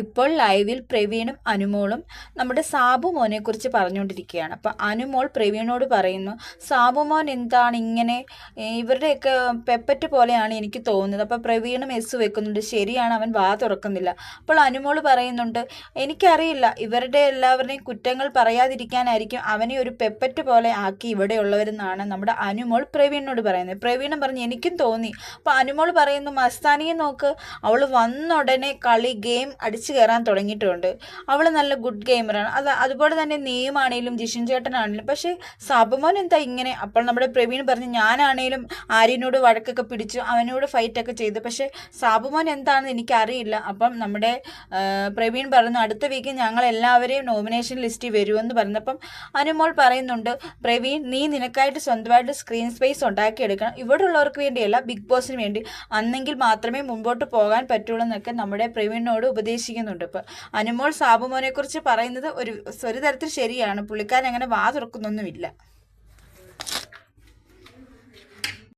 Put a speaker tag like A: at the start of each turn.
A: ഇപ്പോൾ ലൈവിൽ പ്രവീണും അനുമോളും നമ്മുടെ സാബു മോനെ കുറിച്ച് പറഞ്ഞുകൊണ്ടിരിക്കുകയാണ്. അപ്പം അനുമോൾ പ്രവീണോട് പറയുന്നു സാബു മോൻ എന്താണ് ഇങ്ങനെ ഇവരുടെയൊക്കെ പെപ്പറ്റ് പോലെയാണ് എനിക്ക് തോന്നുന്നത്. അപ്പം പ്രവീണും എസ് വെക്കുന്നുണ്ട് ശരിയാണ് അവൻ വാ തുറക്കുന്നില്ല. അപ്പോൾ അനുമോൾ പറയുന്നുണ്ട് എനിക്കറിയില്ല ഇവരുടെ എല്ലാവരുടെയും കുറ്റങ്ങൾ പറയാതിരിക്കാനായിരിക്കും അവനെ ഒരു പെപ്പറ്റ് പോലെ ആക്കി ഇവിടെയുള്ളവരെന്നാണ് നമ്മുടെ അനുമോൾ പ്രവീണിനോട് പറയുന്നത്. പ്രവീണും പറഞ്ഞു എനിക്കും തോന്നി. അപ്പോൾ അനുമോൾ പറയുന്നു മസ്താനിയെ നോക്ക് അവൾ വന്നുടനെ കളി ഗെയിം അടിച്ചു കയറാൻ തുടങ്ങിയിട്ടുണ്ട്. അവൾ നല്ല ഗുഡ് ഗെയിമറാണ് അത് അതുപോലെ തന്നെ നീയുമാണേലും ജിഷിൻ ചേട്ടനാണേലും പക്ഷേ സാബുമോൻ എന്താ ഇങ്ങനെ? അപ്പോൾ നമ്മുടെ പ്രവീൺ പറഞ്ഞു ഞാനാണേലും ആര്യനോട് വഴക്കൊക്കെ പിടിച്ചു അവനോട് ഫൈറ്റൊക്കെ ചെയ്തു. പക്ഷേ സാബുമോൻ എന്താണെന്ന് എനിക്കറിയില്ല. അപ്പം നമ്മുടെ പ്രവീൺ പറഞ്ഞു അടുത്ത വീക്ക് ഞങ്ങൾ എല്ലാവരെയും നോമിനേഷൻ ലിസ്റ്റിൽ വരുമെന്ന് പറഞ്ഞപ്പം അനുമോൾ പറയുന്നുണ്ട് പ്രവീൺ നീ നിനക്കായിട്ട് സ്വന്തമായിട്ട് സ്ക്രീൻ സ്പേസ് ഉണ്ടാക്കിയെടുക്കണം. ഇവിടെ ഉള്ളവർക്ക് വേണ്ടിയല്ല ബിഗ് ബോസിന് വേണ്ടി. അന്നെങ്കിൽ മാത്രമേ മുമ്പോട്ട് പോകാൻ പറ്റുള്ളൂ എന്നൊക്കെ നമ്മുടെ പ്രവീണിനോട് ഉപദേശിക്കുന്നുണ്ട് ഇപ്പൊ അനുമോൾ സാബുമോനെ കുറിച്ച് പറയുന്നത് ഒരു ഒരു തരത്തിൽ ശരിയാണ്. പുള്ളിക്കാരൻ അങ്ങനെ വാ തുറക്കുന്നൊന്നുമില്ല.